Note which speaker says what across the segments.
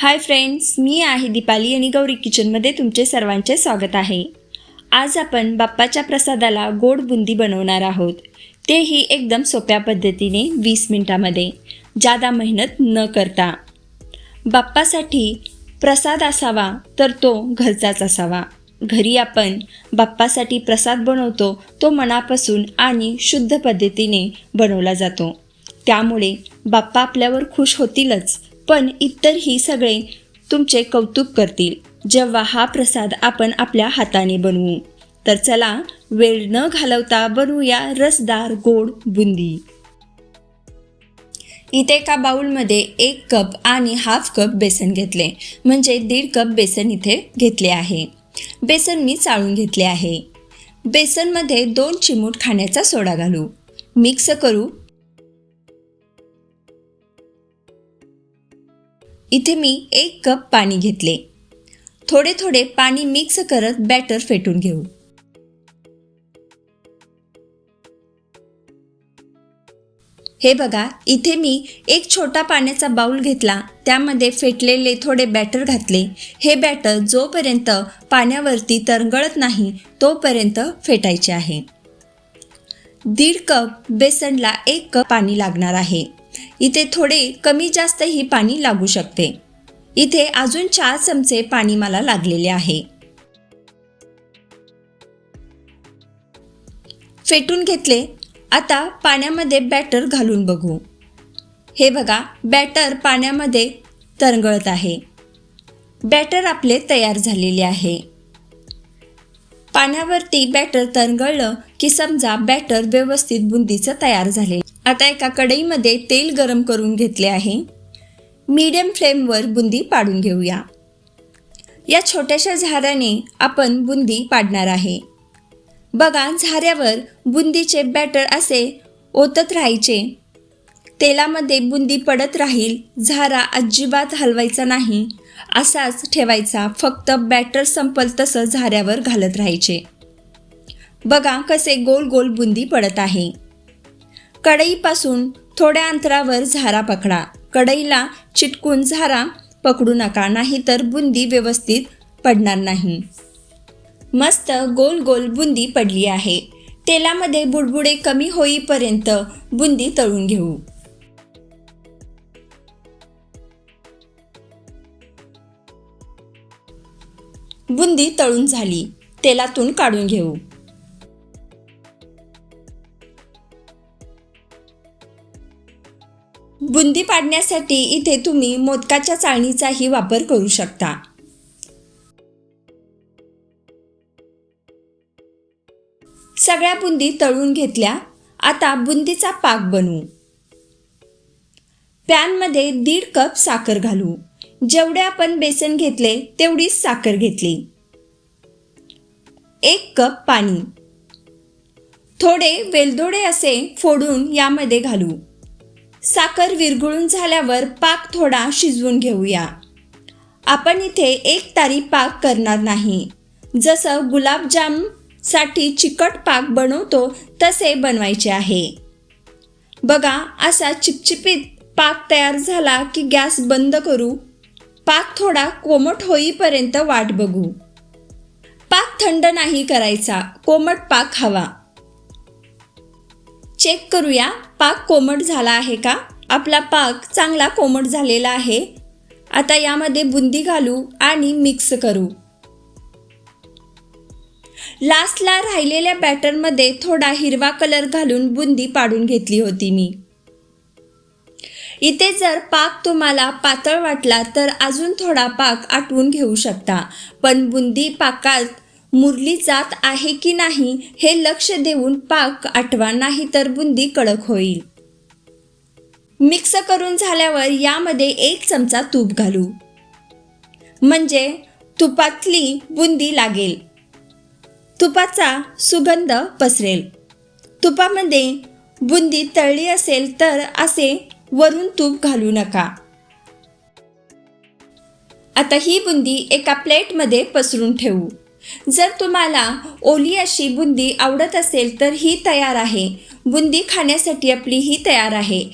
Speaker 1: Hi friends मी आहे दीपाली आणि गौरी किचनमध्ये तुमचे सर्वांचे स्वागत आहे. आज आपण बाप्पाच्या प्रसादाला गोड बुंदी बनवणार आहोत. तेही एकदम सोप्या पद्धतीने वीस मिनटामध्ये जादा मेहनत न करता. बाप्पासाठी प्रसाद असावा तर तो घरचाच असावा. घरी आपण बाप्पासाठी प्रसाद बनवतो तो मनापासून आणि शुद्ध पद्धतीने बनवला जातो. त्यामुळे बाप्पा आपल्यावर खुश होतीलच. पण इतरही सगळे तुमचे कौतुक करतील. जेव्हा हा प्रसाद आपण आपल्या हाताने बनवू. तर चला वेळ न घालवता बनवूया रसदार गोड बुंदी. इथे एका बाऊलमध्ये एक कप आणि हाफ कप बेसन घेतले. म्हणजे दीड कप बेसन इथे घेतले आहे. बेसन मी चाळून घेतले आहे. बेसनमध्ये दोन चिमूट खाण्याचा सोडा घालू. मिक्स करू इथे मी एक कप पाणी घेतले. थोडे थोडे पाणी मिक्स करत बॅटर फेटून घेऊ. हे बघा इथे मी एक छोटा पाण्याचा बाऊल घेतला. त्यामध्ये फेटलेले थोडे बॅटर घातले. हे बॅटर जोपर्यंत पाण्यावरती तरंगळत नाही तोपर्यंत फेटायचे आहे. दीड कप बेसनला एक कप पाणी लागणार आहे. इथे थोडे कमी जास्तही पाणी लागू शकते. इथे अजून चार चमचे पाणी मला लागलेले आहे. फेटून घेतले. आता पाण्यामध्ये बॅटर घालून बघू. हे बघा बॅटर पाण्यामध्ये तरंगळत आहे. बॅटर आपले तयार झालेले आहे. पाण्यावरती बॅटर तरंगळलं की समजा बॅटर व्यवस्थित बुंदीचं तयार झाले आता एका कढईमध्ये तेल गरम करून घेतले आहे. मीडियम फ्लेमवर बुंदी पाडून घेऊया. या छोट्याशा झाऱ्याने आपण बुंदी पाडणार आहे. बघा झाऱ्यावर बुंदीचे बॅटर असे ओतत राहायचे. तेलामध्ये बुंदी पडत राहील झारा अजिबात हलवायचा नाही असाच ठेवायचा फक्त बॅटर संपल तसं झाऱ्यावर घालत राहायचे. बघा कसे गोल गोल बुंदी पडत आहे. कढईपासून थोड्या अंतरावर झारा पकडा. कढईला चिटकून झारा पकडू नका नाहीतर बुंदी व्यवस्थित पडणार नाही. मस्त गोल गोल बुंदी पडली आहे. तेलामध्ये बुडबुडे कमी होईपर्यंत बुंदी तळून घेऊ. बुंदी तळून झाली. तेलातून काढून घेऊ. बुंदी पाडण्यासाठी इथे तुम्ही मोदकाच्या चाळणीचाही वापर करू शकता. सगळ्या बुंदी तळून घेतल्या. आता बुंदीचा पाक बनवू. पॅनमध्ये दीड कप साखर घालू. जेवढे आपण बेसन घेतले तेवढीच साखर घेतली. एक कप पाणी. थोडे वेलदोडे असे फोडून यामध्ये घालू. साखर विरघळून झाल्यावर पाक थोडा शिजवून घेऊया. आपण इथे एक तारी पाक करणार नाही. जसं गुलाबजामसाठी चिकट पाक बनवतो तसे बनवायचे आहे. बघा असा चिपचिपीत पाक तयार झाला की गॅस बंद करू. पाक थोडा कोमट होईपर्यंत वाट बघू. पाक थंड नाही करायचा कोमट पाक हवा. चेक करूया पाक कोमट झाला आहे का? आपला पाक चांगला कोमट झालेला आहे. आता यामध्ये बुंदी घालू आणि मिक्स करू. लास्टला राहिलेल्या बॅटरमध्ये थोडा हिरवा कलर घालून बुंदी पाडून घेतली होती मी. इथे जर पाक तुम्हाला पातळ वाटला तर अजून थोडा पाक आटवून घेऊ शकता पण बुंदी पाकात मुरली जात आहे की नाही हे लक्ष देऊन पाक आठवा नाही तर बुंदी कडक होईल. मिक्स करून झाल्यावर यामध्ये एक चमचा तूप घालू. म्हणजे तुपातली बुंदी लागेल. तुपाचा सुगंध पसरेल. तुपामध्ये बुंदी तळली असेल तर असे वरून तूप घालू नका. आता ही बुंदी एका प्लेटमध्ये पसरून ठेवू. जर तुम्हाला ओली अशी बुंदी आवडत असेल तर ही तयार आहे. बुंदी खाण्यासाठी आपली ही तयार आहे.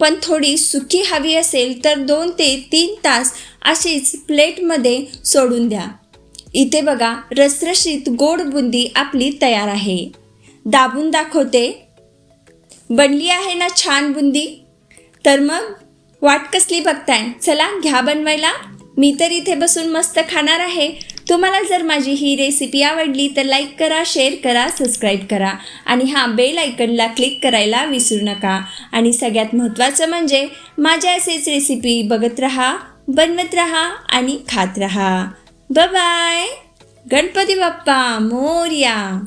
Speaker 1: पण थोडी सुकी हवी असेल तर दोन ते तीन तास अशीच प्लेटमध्ये सोडून द्या. इथे बघा रसरशीत गोड बुंदी आपली तयार आहे. दाबून दाखवते. बनली आहे ना छान बुंदी? तर मग वाट कसली बघताय? चला घ्या बनवायला. मी तर इथे बसून मस्त खाणार आहे. तुम्हाला जर माझी ही रेसिपी आवडली तर लाईक करा शेअर करा सबस्क्राईब करा. आणि हा बेल आयकनला क्लिक करायला विसरू नका. आणि सगळ्यात महत्त्वाचं म्हणजे माझ्या असेच रेसिपी बघत राहा बनवत राहा आणि खात राहा. बाय गणपती बाप्पा मोर्या.